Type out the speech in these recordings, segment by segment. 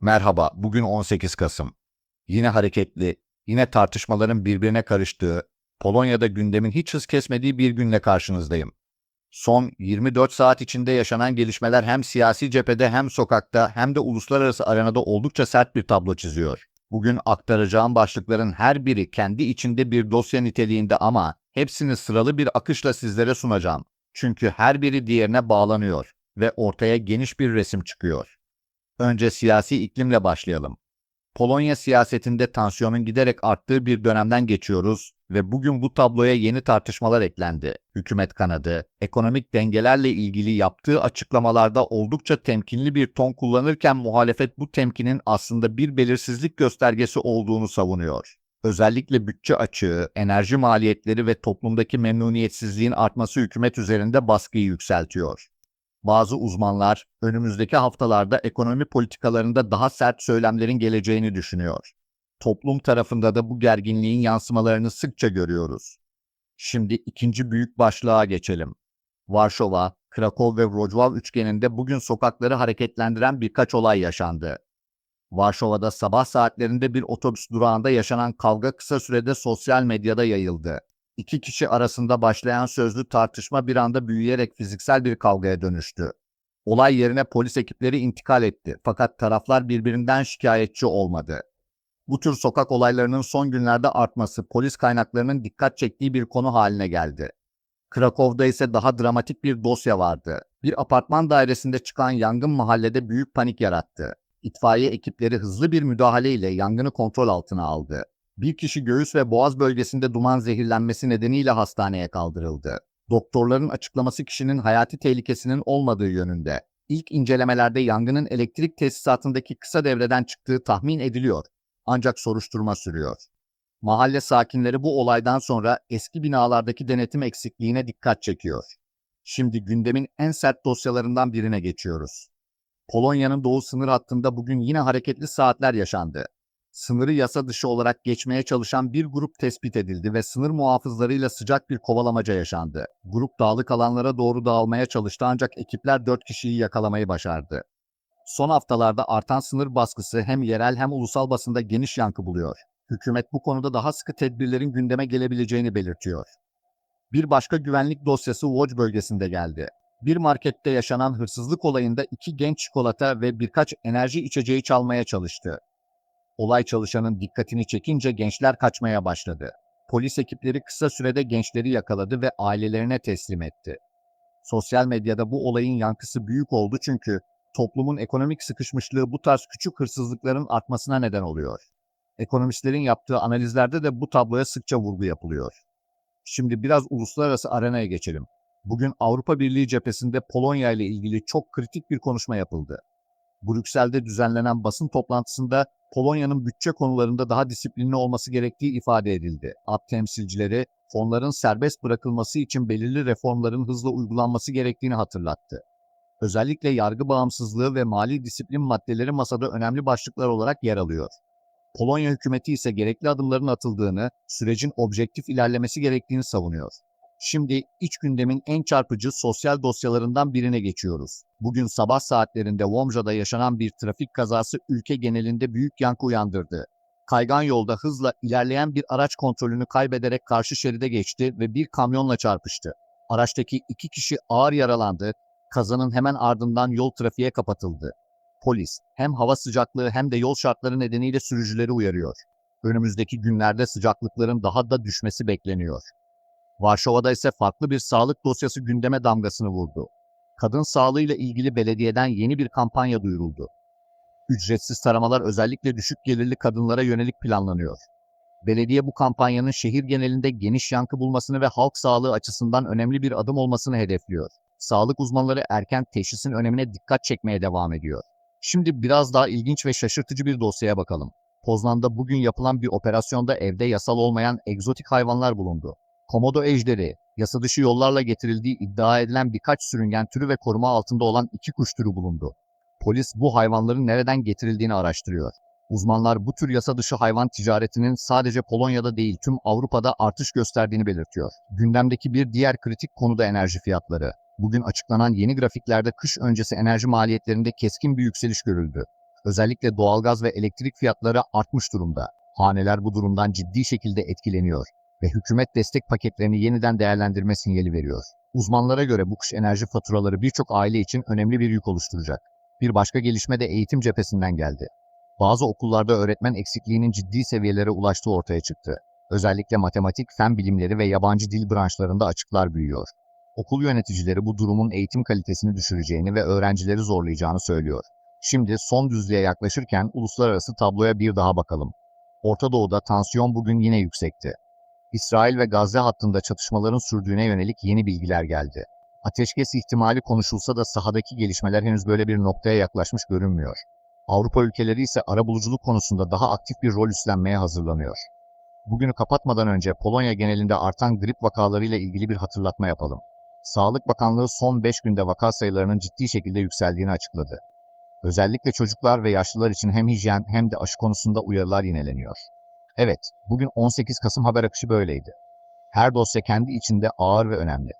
Merhaba, bugün 18 Kasım. Yine hareketli, yine tartışmaların birbirine karıştığı, Polonya'da gündemin hiç hız kesmediği bir günle karşınızdayım. Son 24 saat içinde yaşanan gelişmeler hem siyasi cephede hem sokakta hem de uluslararası arenada oldukça sert bir tablo çiziyor. Bugün aktaracağım başlıkların her biri kendi içinde bir dosya niteliğinde ama hepsini sıralı bir akışla sizlere sunacağım. Çünkü her biri diğerine bağlanıyor ve ortaya geniş bir resim çıkıyor. Önce siyasi iklimle başlayalım. Polonya siyasetinde tansiyonun giderek arttığı bir dönemden geçiyoruz ve bugün bu tabloya yeni tartışmalar eklendi. Hükümet kanadı, ekonomik dengelerle ilgili yaptığı açıklamalarda oldukça temkinli bir ton kullanırken muhalefet bu temkinin aslında bir belirsizlik göstergesi olduğunu savunuyor. Özellikle bütçe açığı, enerji maliyetleri ve toplumdaki memnuniyetsizliğin artması hükümet üzerinde baskıyı yükseltiyor. Bazı uzmanlar önümüzdeki haftalarda ekonomi politikalarında daha sert söylemlerin geleceğini düşünüyor. Toplum tarafında da bu gerginliğin yansımalarını sıkça görüyoruz. Şimdi ikinci büyük başlığa geçelim. Varşova, Krakow ve Wrocław üçgeninde bugün sokakları hareketlendiren birkaç olay yaşandı. Varşova'da sabah saatlerinde bir otobüs durağında yaşanan kavga kısa sürede sosyal medyada yayıldı. İki kişi arasında başlayan sözlü tartışma bir anda büyüyerek fiziksel bir kavgaya dönüştü. Olay yerine polis ekipleri intikal etti fakat taraflar birbirinden şikayetçi olmadı. Bu tür sokak olaylarının son günlerde artması polis kaynaklarının dikkat çektiği bir konu haline geldi. Krakow'da ise daha dramatik bir dosya vardı. Bir apartman dairesinde çıkan yangın mahallede büyük panik yarattı. İtfaiye ekipleri hızlı bir müdahale ile yangını kontrol altına aldı. Bir kişi göğüs ve boğaz bölgesinde duman zehirlenmesi nedeniyle hastaneye kaldırıldı. Doktorların açıklaması kişinin hayati tehlikesinin olmadığı yönünde. İlk incelemelerde yangının elektrik tesisatındaki kısa devreden çıktığı tahmin ediliyor. Ancak soruşturma sürüyor. Mahalle sakinleri bu olaydan sonra eski binalardaki denetim eksikliğine dikkat çekiyor. Şimdi gündemin en sert dosyalarından birine geçiyoruz. Polonya'nın doğu sınır hattında bugün yine hareketli saatler yaşandı sınırı yasa dışı olarak geçmeye çalışan bir grup tespit edildi ve sınır muhafızlarıyla sıcak bir kovalamaca yaşandı. Grup dağlık alanlara doğru dağılmaya çalıştı ancak ekipler 4 kişiyi yakalamayı başardı. Son haftalarda artan sınır baskısı hem yerel hem ulusal basında geniş yankı buluyor. Hükümet bu konuda daha sıkı tedbirlerin gündeme gelebileceğini belirtiyor. Bir başka güvenlik dosyası Łódź bölgesinde geldi. Bir markette yaşanan hırsızlık olayında iki genç çikolata ve birkaç enerji içeceği çalmaya çalıştı. Olay çalışanın dikkatini çekince gençler kaçmaya başladı. Polis ekipleri kısa sürede gençleri yakaladı ve ailelerine teslim etti. Sosyal medyada bu olayın yankısı büyük oldu çünkü toplumun ekonomik sıkışmışlığı bu tarz küçük hırsızlıkların artmasına neden oluyor. Ekonomistlerin yaptığı analizlerde de bu tabloya sıkça vurgu yapılıyor. Şimdi biraz uluslararası arenaya geçelim. Bugün Avrupa Birliği cephesinde Polonya ile ilgili çok kritik bir konuşma yapıldı. Brüksel'de düzenlenen basın toplantısında Polonya'nın bütçe konularında daha disiplinli olması gerektiği ifade edildi. AP temsilcileri fonların serbest bırakılması için belirli reformların hızla uygulanması gerektiğini hatırlattı. Özellikle yargı bağımsızlığı ve mali disiplin maddeleri masada önemli başlıklar olarak yer alıyor. Polonya hükümeti ise gerekli adımların atıldığını, sürecin objektif ilerlemesi gerektiğini savunuyor. Şimdi iç gündemin en çarpıcı sosyal dosyalarından birine geçiyoruz. Bugün sabah saatlerinde Womja'da yaşanan bir trafik kazası ülke genelinde büyük yankı uyandırdı. Kaygan yolda hızla ilerleyen bir araç kontrolünü kaybederek karşı şeride geçti ve bir kamyonla çarpıştı. Araçtaki iki kişi ağır yaralandı, kazanın hemen ardından yol trafiğe kapatıldı. Polis hem hava sıcaklığı hem de yol şartları nedeniyle sürücüleri uyarıyor. Önümüzdeki günlerde sıcaklıkların daha da düşmesi bekleniyor. Varşova'da ise farklı bir sağlık dosyası gündeme damgasını vurdu. Kadın sağlığıyla ilgili belediyeden yeni bir kampanya duyuruldu. Ücretsiz taramalar özellikle düşük gelirli kadınlara yönelik planlanıyor. Belediye bu kampanyanın şehir genelinde geniş yankı bulmasını ve halk sağlığı açısından önemli bir adım olmasını hedefliyor. Sağlık uzmanları erken teşhisin önemine dikkat çekmeye devam ediyor. Şimdi biraz daha ilginç ve şaşırtıcı bir dosyaya bakalım. Poznan'da bugün yapılan bir operasyonda evde yasal olmayan egzotik hayvanlar bulundu. Komodo ejderi, yasa dışı yollarla getirildiği iddia edilen birkaç sürüngen türü ve koruma altında olan iki kuş türü bulundu. Polis bu hayvanların nereden getirildiğini araştırıyor. Uzmanlar bu tür yasa dışı hayvan ticaretinin sadece Polonya'da değil tüm Avrupa'da artış gösterdiğini belirtiyor. Gündemdeki bir diğer kritik konu da enerji fiyatları. Bugün açıklanan yeni grafiklerde kış öncesi enerji maliyetlerinde keskin bir yükseliş görüldü. Özellikle doğalgaz ve elektrik fiyatları artmış durumda. Haneler bu durumdan ciddi şekilde etkileniyor ve hükümet destek paketlerini yeniden değerlendirme sinyali veriyor. Uzmanlara göre bu kış enerji faturaları birçok aile için önemli bir yük oluşturacak. Bir başka gelişme de eğitim cephesinden geldi. Bazı okullarda öğretmen eksikliğinin ciddi seviyelere ulaştığı ortaya çıktı. Özellikle matematik, fen bilimleri ve yabancı dil branşlarında açıklar büyüyor. Okul yöneticileri bu durumun eğitim kalitesini düşüreceğini ve öğrencileri zorlayacağını söylüyor. Şimdi son düzlüğe yaklaşırken uluslararası tabloya bir daha bakalım. Orta Doğu'da tansiyon bugün yine yüksekti. İsrail ve Gazze hattında çatışmaların sürdüğüne yönelik yeni bilgiler geldi. Ateşkes ihtimali konuşulsa da sahadaki gelişmeler henüz böyle bir noktaya yaklaşmış görünmüyor. Avrupa ülkeleri ise arabuluculuk konusunda daha aktif bir rol üstlenmeye hazırlanıyor. Bugünü kapatmadan önce Polonya genelinde artan grip vakalarıyla ilgili bir hatırlatma yapalım. Sağlık Bakanlığı son 5 günde vaka sayılarının ciddi şekilde yükseldiğini açıkladı. Özellikle çocuklar ve yaşlılar için hem hijyen hem de aşı konusunda uyarılar yineleniyor. Evet, bugün 18 Kasım haber akışı böyleydi. Her dosya kendi içinde ağır ve önemli.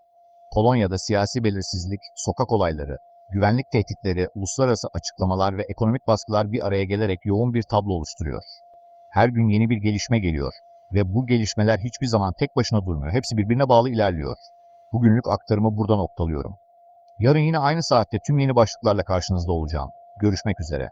Polonya'da siyasi belirsizlik, sokak olayları, güvenlik tehditleri, uluslararası açıklamalar ve ekonomik baskılar bir araya gelerek yoğun bir tablo oluşturuyor. Her gün yeni bir gelişme geliyor ve bu gelişmeler hiçbir zaman tek başına durmuyor. Hepsi birbirine bağlı ilerliyor. Bugünlük aktarımı burada noktalıyorum. Yarın yine aynı saatte tüm yeni başlıklarla karşınızda olacağım. Görüşmek üzere.